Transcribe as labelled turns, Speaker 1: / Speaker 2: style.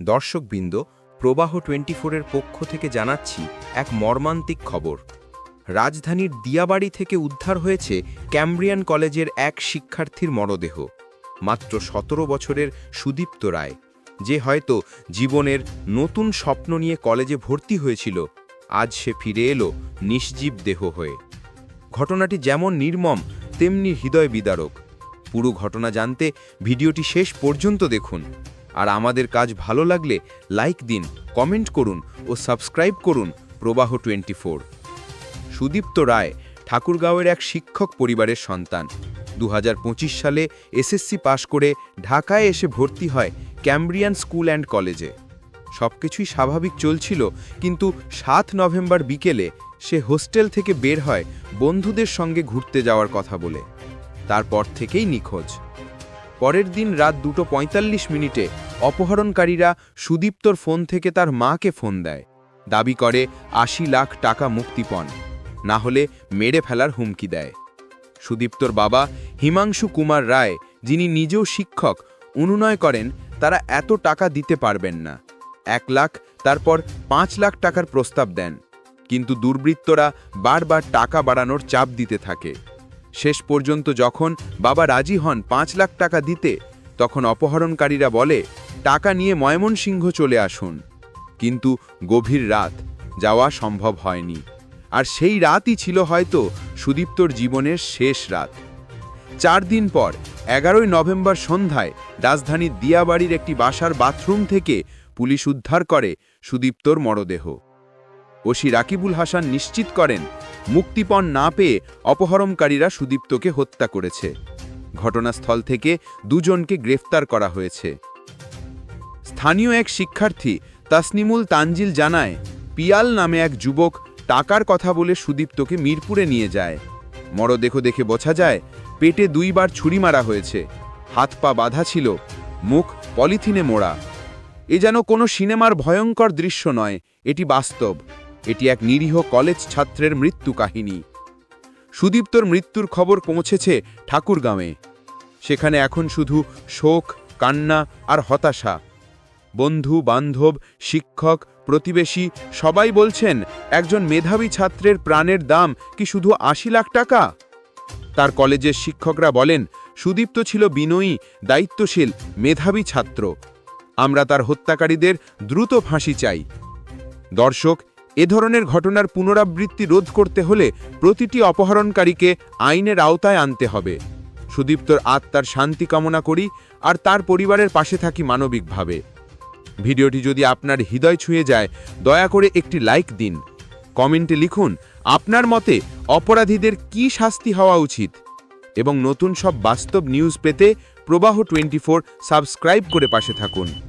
Speaker 1: দর্শকবৃন্দ, প্রবাহ টোয়েন্টি ফোরের পক্ষ থেকে জানাচ্ছি এক মর্মান্তিক খবর। রাজধানীর দিয়াবাড়ি থেকে উদ্ধার হয়েছে ক্যামব্রিয়ান কলেজের এক শিক্ষার্থীর মরদেহ। মাত্র সতেরো বছরের সুদীপ্ত রায়, যে হয়তো জীবনের নতুন স্বপ্ন নিয়ে কলেজে ভর্তি হয়েছিল, আজ সে ফিরে এলো নিষ্জীব দেহ হয়ে। ঘটনাটি যেমন নির্মম, তেমনি হৃদয় বিদারক। পুরো ঘটনা জানতে ভিডিওটি শেষ পর্যন্ত দেখুন। আর আমাদের কাজ ভালো লাগলে লাইক দিন, কমেন্ট করুন ও সাবস্ক্রাইব করুন প্রবাহ টোয়েন্টি সুদীপ্ত রায়, ঠাকুরগাঁওয়ের এক শিক্ষক পরিবারের সন্তান। দু হাজার পঁচিশ সালে এসএসসি পাশ করে ঢাকায় এসে ভর্তি হয় ক্যাম্ব্রিয়ান স্কুল অ্যান্ড কলেজে। সবকিছুই স্বাভাবিক চলছিল, কিন্তু সাত নভেম্বর বিকেলে সে হোস্টেল থেকে বের হয় বন্ধুদের সঙ্গে ঘুরতে যাওয়ার কথা বলে। তারপর থেকেই নিখোঁজ। পরের দিন রাত দুটো পঁয়তাল্লিশ মিনিটে অপহরণকারীরা সুদীপ্তর ফোন থেকে তার মাকে ফোন দেয়। দাবি করে, আশি লাখ টাকা মুক্তিপণ না হলে মেরে ফেলার হুমকি দেয়। সুদীপ্তর বাবা হিমাংশু কুমার রায়, যিনি নিজেও শিক্ষক, অনুনয় করেন, তারা এত টাকা দিতে পারবেন না। এক লাখ, তারপর পাঁচ লাখ টাকার প্রস্তাব দেন। কিন্তু দুর্বৃত্তরা বারবার টাকা বাড়ানোর চাপ দিতে থাকে। শেষ পর্যন্ত যখন বাবা রাজি হন পাঁচ লাখ টাকা দিতে, তখন অপহরণকারীরা বলে টাকা নিয়ে ময়মনসিংহ চলে আসুন। কিন্তু গভীর রাত, যাওয়া সম্ভব হয়নি। আর সেই রাতই ছিল হয়তো সুদীপ্তর জীবনের শেষ রাত। চার দিন পর, এগারোই নভেম্বর সন্ধ্যায় রাজধানীর দিয়াবাড়ির একটি বাসার বাথরুম থেকে পুলিশ উদ্ধার করে সুদীপ্তর মরদেহ। ওসি রাকিবুল হাসান নিশ্চিত করেন, মুক্তিপণ না পেয়ে অপহরণকারীরা সুদীপ্তকে হত্যা করেছে। ঘটনাস্থল থেকে দুজনকে গ্রেফতার করা হয়েছে। স্থানীয় এক শিক্ষার্থী তাসনিমুল তানজিল জানায়, পিয়াল নামে এক যুবক টাকার কথা বলে সুদীপ্তকে মিরপুরে নিয়ে যায়। মরদেহ দেখে বোঝা যায়, পেটে দুইবার ছুরি মারা হয়েছে। হাত পা বাঁধা ছিল, মুখ পলিথিনে মোড়া। এ যেন কোনো সিনেমার ভয়ঙ্কর দৃশ্য নয়, এটি বাস্তব। এটি এক নিরীহ কলেজ ছাত্রের মৃত্যু কাহিনী। সুদীপ্তর মৃত্যুর খবর পৌঁছেছে ঠাকুরগাঁওয়ে। সেখানে এখন শুধু শোক, কান্না আর হতাশা। বন্ধু, বান্ধব, শিক্ষক, প্রতিবেশী, সবাই বলছেন, একজন মেধাবী ছাত্রের প্রাণের দাম কি শুধু আশি লাখ টাকা? তার কলেজের শিক্ষকরা বলেন, সুদীপ্ত ছিল বিনয়ী, দায়িত্বশীল, মেধাবী ছাত্র। আমরা তার হত্যাকারীদের দ্রুত ফাঁসি চাই। দর্শক, এ ধরনের ঘটনার পুনরাবৃত্তি রোধ করতে হলে প্রতিটি অপহরণকারীকে আইনের আওতায় আনতে হবে। সুদীপ্তর আত্মার শান্তি কামনা করি, আর তার পরিবারের পাশে থাকি মানবিকভাবে। ভিডিওটি যদি আপনার হৃদয় ছুঁয়ে যায়, দয়া করে একটি লাইক দিন। কমেন্টে লিখুন, আপনার মতে অপরাধীদের কি শাস্তি হওয়া উচিত? এবং নতুন সব বাস্তব নিউজ পেতে প্রবাহ টোয়েন্টি সাবস্ক্রাইব করে পাশে থাকুন।